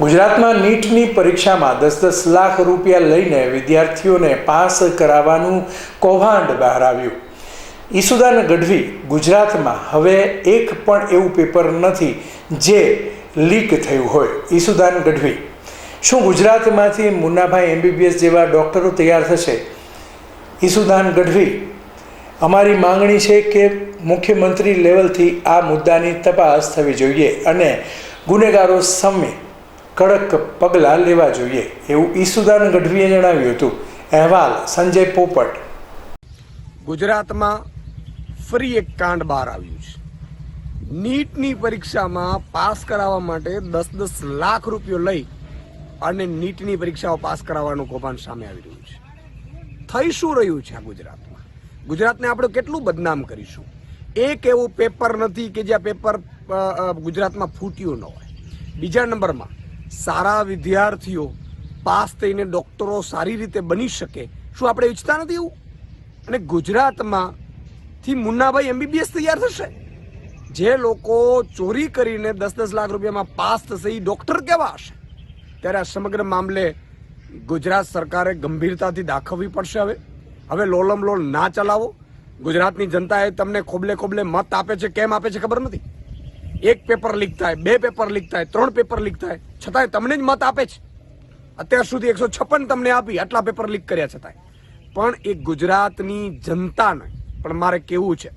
ગુજરાતમાં નીટની પરીક્ષામાં દસ દસ લાખ રૂપિયા લઈને વિદ્યાર્થીઓને પાસ કરાવવાનું કૌભાંડ બહાર આવ્યું. ઈસુદાન ગઢવી ગુજરાતમાં હવે એક પણ એવું પેપર નથી જે લીક થયું હોય. ઈસુદાન ગઢવી, શું ગુજરાતમાંથી મુન્નાભાઈ એમબીબીએસ જેવા ડૉક્ટરો તૈયાર થશે? ઈસુદાન ગઢવી, અમારી માંગણી છે કે મુખ્યમંત્રી લેવલથી આ મુદ્દાની તપાસ થવી જોઈએ અને ગુનેગારો સામે કડક પગલાં લેવા જોઈએ, એવું ઈસુદાન ગઢવીએ જણાવ્યું હતું. અહેવાલ સંજય પોપટ. ગુજરાતમાં ફરી એક કાંડ બહાર આવ્યું છે. નીટની પરીક્ષામાં પાસ કરાવવા માટે દસ દસ લાખ રૂપિયો લઈ અને નીટની પરીક્ષાઓ પાસ કરાવવાનું કૌભાંડ સામે આવી રહ્યું છે. થઈ શું રહ્યું છે આ ગુજરાતમાં? ગુજરાતને આપણે કેટલું બદનામ કરીશું? એક એવું પેપર નથી કે જ્યાં પેપર ગુજરાતમાં ફૂટ્યું ન હોય. બીજા નંબરમાં સારા વિદ્યાર્થીઓ પાસ થઈને ડૉક્ટરો સારી રીતે બની શકે, શું આપણે ઈચ્છતા નથી એવું? અને ગુજરાતમાં થી મુન્નાભાઈ એમબીબીએસ તૈયાર થશે? જે લોકો ચોરી કરીને દસ દસ લાખ રૂપિયામાં પાસ થશે એ ડૉક્ટર કેવા હશે? ત્યારે આ સમગ્ર મામલે ગુજરાત સરકારે ગંભીરતાથી દાખવવી પડશે હવે. હવે લોલમ લોલ ના ચલાવો. ગુજરાતની જનતાએ તમને ખોબલે ખોબલે મત આપે છે, કેમ આપે છે ખબર નથી? એક પેપર લીક થાય, બે પેપર લીક થાય, ત્રણ પેપર લીક થાય. છતાંય તમને જ મત આપે છે. અત્યાર સુધી એકસો છપ્પન તમને આપી, આટલા પેપર લીક કર્યા છતાંય. પણ એ ગુજરાતની જનતાને, પણ મારે કેવું છે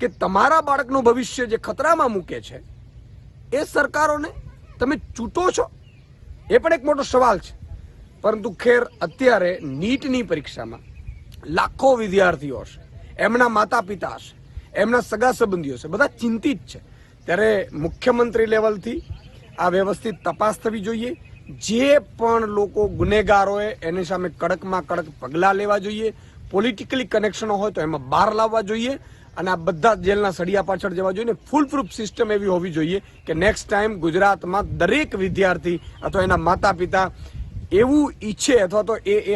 કે તમારા બાળકનું ભવિષ્ય જે ખતરામાં મૂકે છે, એ સરકારોને તમે ચૂંટો છો? એ પણ એક મોટો સવાલ છે. પરંતુ ખેર, અત્યારે નીટની પરીક્ષામાં લાખો વિદ્યાર્થીઓ હશે, એમના માતા પિતા હશે, એમના સગા સંબંધીઓ છે બધા ચિંતિત છે. ત્યારે મુખ્યમંત્રી લેવલથી આ વ્યવસ્થિત તપાસ થવી જોઈએ. જે પણ લોકો ગુનેગારોએ એની સામે કડકમાં કડક પગલાં લેવા જોઈએ પોલિટિકલી કનેક્શનો હોય તો એમાં બહાર લાવવા જોઈએ અને આ બધા જેલના સળિયા પાછળ જવા જોઈએ ફૂલ પ્રૂફ સિસ્ટમ એવી હોવી જોઈએ કે નેક્સ્ટ ટાઈમ ગુજરાતમાં દરેક વિદ્યાર્થી અથવા એના માતા પિતા એવું ઈચ્છે અથવા તો એ એ